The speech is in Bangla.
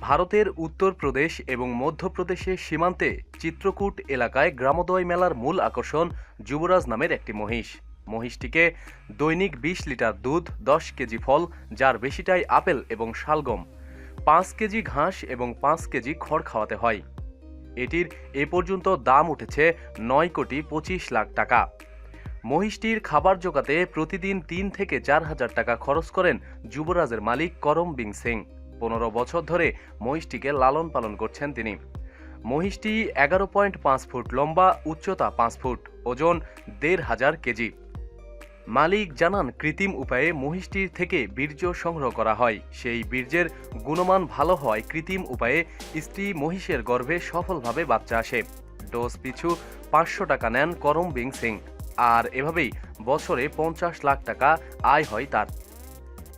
ভারতের উত্তরপ্রদেশ এবং মধ্যপ্রদেশের সীমান্তে চিত্রকূট এলাকায় গ্রামোদয় মেলার মূল আকর্ষণ যুবরাজ নামের একটি মহিষ। মহিষটিকে দৈনিক বিশ লিটার দুধ, দশ কেজি ফল, যার বেশিটাই আপেল এবং শালগম। পাঁচ কেজি ঘাস এবং পাঁচ কেজি খড় খাওয়াতে হয়। এটির এ পর্যন্ত দাম উঠেছে নয় কোটি পঁচিশ লাখ টাকা। মহিষটির খাবার জোগাতে প্রতিদিন তিন থেকে চার হাজার টাকা খরচ করেন যুবরাজের মালিক করম বিং সিং। পনেরো বছর ধরে মহিষটিকে লালন পালন করছেন তিনি। মহিষটি এগারো পয়েন্ট পাঁচ ফুট লম্বা, উচ্চতা পাঁচ ফুট, ওজন দেড় হাজার কেজি। মালিক জানান, কৃত্রিম উপায়ে মহিষটির থেকে বীর্য সংগ্রহ করা হয়। সেই বীর্যের গুণমান ভালো হয় কৃত্রিম উপায়ে স্ত্রী মহিষের গর্ভে সফলভাবে বাচ্চা আসে। ডোজ পিছু পাঁচশো টাকা নেন করম বিং সিং। আর এভাবেই বছরে পঞ্চাশ লাখ টাকা আয় হয় তার।